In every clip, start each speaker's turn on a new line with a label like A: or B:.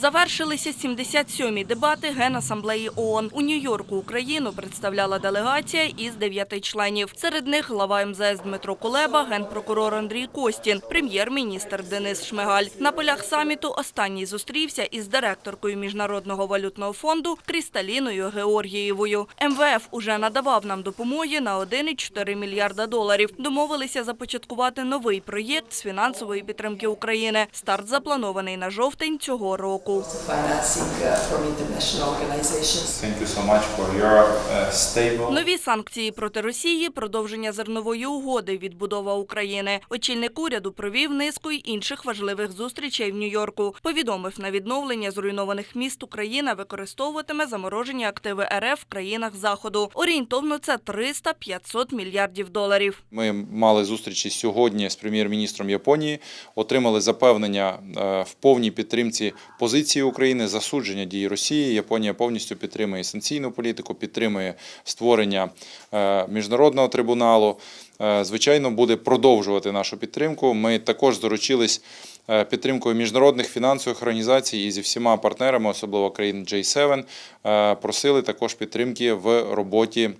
A: Завершилися 77-мі дебати Генасамблеї ООН. У Нью-Йорку Україну представляла делегація із дев'яти членів. Серед них глава МЗС Дмитро Кулеба, генпрокурор Андрій Костін, прем'єр-міністр Денис Шмигаль. На полях саміту останній зустрівся із директоркою Міжнародного валютного фонду Крісталіною Георгієвою. МВФ уже надавав нам допомоги на 1,4 мільярда доларів. Домовилися започаткувати новий проєкт з фінансової підтримки України. Старт запланований на жовтень цього року.
B: Financing uh, from international organizations.
C: Thank you so much for your uh, stable.
A: Нові санкції проти Росії, продовження зернової угоди, відбудова України. Очільник уряду провів низку й інших важливих зустрічей в Нью-Йорку. Повідомив на відновлення зруйнованих міст Україна використовуватиме заморожені активи РФ в країнах заходу. Орієнтовно це 300-500 мільярдів доларів.
C: Ми мали зустрічі сьогодні з прем'єр-міністром Японії, отримали запевнення е, в повній підтримці позиції України, засудження дій Росії. Японія повністю підтримує санкційну політику, підтримує створення е, міжнародного трибуналу. Е, Звичайно, буде продовжувати нашу підтримку. Ми також заручились е, підтримкою міжнародних фінансових організацій і зі всіма партнерами, особливо країн J7, е, просили також підтримки в роботі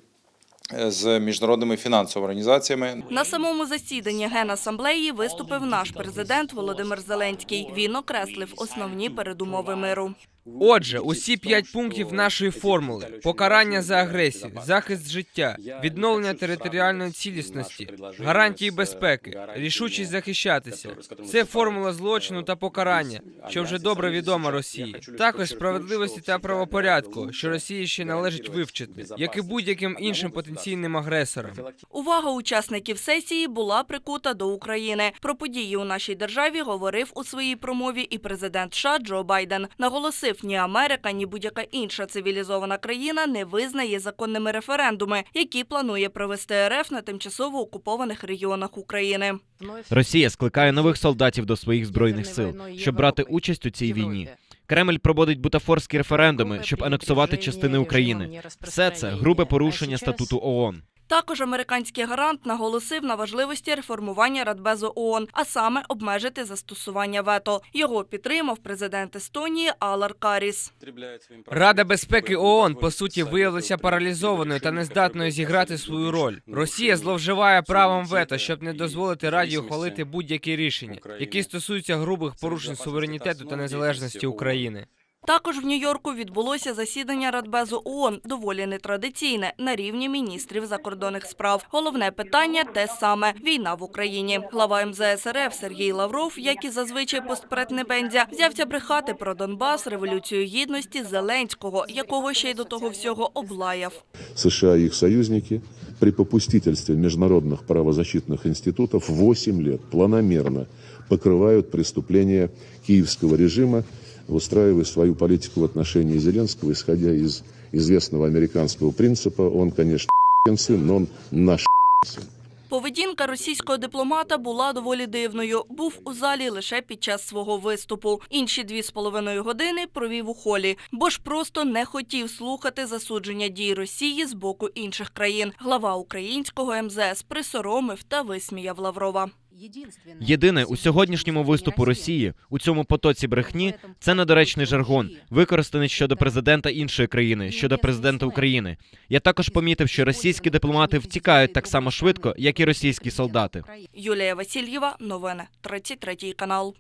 C: з міжнародними фінансовими організаціями.
A: На самому засіданні Генасамблеї виступив наш президент Володимир Зеленський. Він окреслив основні передумови миру.
D: Отже, усі п'ять пунктів нашої формули: покарання за агресію, захист життя, відновлення територіальної цілісності, гарантії безпеки, рішучість захищатися. Це формула злочину та покарання, що вже добре відома Росії. Також справедливості та правопорядку, що Росії ще належить вивчити, як і будь-яким іншим потенційним агресорам.
A: Увага учасників сесії була прикута до України. Про події у нашій державі говорив у своїй промові і президент США Джо Байден. Наголосив, ні Америка, ні будь-яка інша цивілізована країна не визнає законними референдуми, які планує провести РФ на тимчасово окупованих регіонах України.
E: Росія скликає нових солдатів до своїх збройних сил, щоб брати участь у цій війні. Кремль проводить бутафорські референдуми, щоб анексувати частини України. Все це грубе порушення статуту ООН.
A: Також американський гарант наголосив на важливості реформування Радбезу ООН, а саме обмежити застосування вето. Його підтримав президент Естонії Алар Каріс.
D: Рада безпеки ООН по суті виявилася паралізованою та нездатною зіграти свою роль. Росія зловживає правом вето, щоб не дозволити Раді ухвалити будь-які рішення, які стосуються грубих порушень суверенітету та незалежності України.
A: Також в Нью-Йорку відбулося засідання Радбезу ООН, доволі нетрадиційне, на рівні міністрів закордонних справ. Головне питання те саме – війна в Україні. Глава МЗС РФ Сергій Лавров, як і зазвичай постпреднебендзя, взявся брехати про Донбас, Революцію Гідності, Зеленського, якого ще й до того всього облаяв.
F: США и их союзники при попустительстве международных правозащитных институтов 8 лет планомерно покрывают преступления киевского режима, устраивая свою политику в отношении Зеленского, исходя из известного американского принципа. Он, конечно, сын, но он наш сын.
A: Поведінка російського дипломата була доволі дивною. Був у залі лише під час свого виступу. Інші дві з половиною години провів у холі, бо ж просто не хотів слухати засудження дій Росії з боку інших країн. Глава українського МЗС присоромив та висміяв Лаврова.
E: Єдине у сьогоднішньому виступу Росії у цьому потоці брехні це недоречний жаргон, використаний щодо президента іншої країни, щодо президента України. Я також помітив, що російські дипломати втікають так само швидко, як і російські солдати.
A: Юлія Васильєва, новини 33 канал.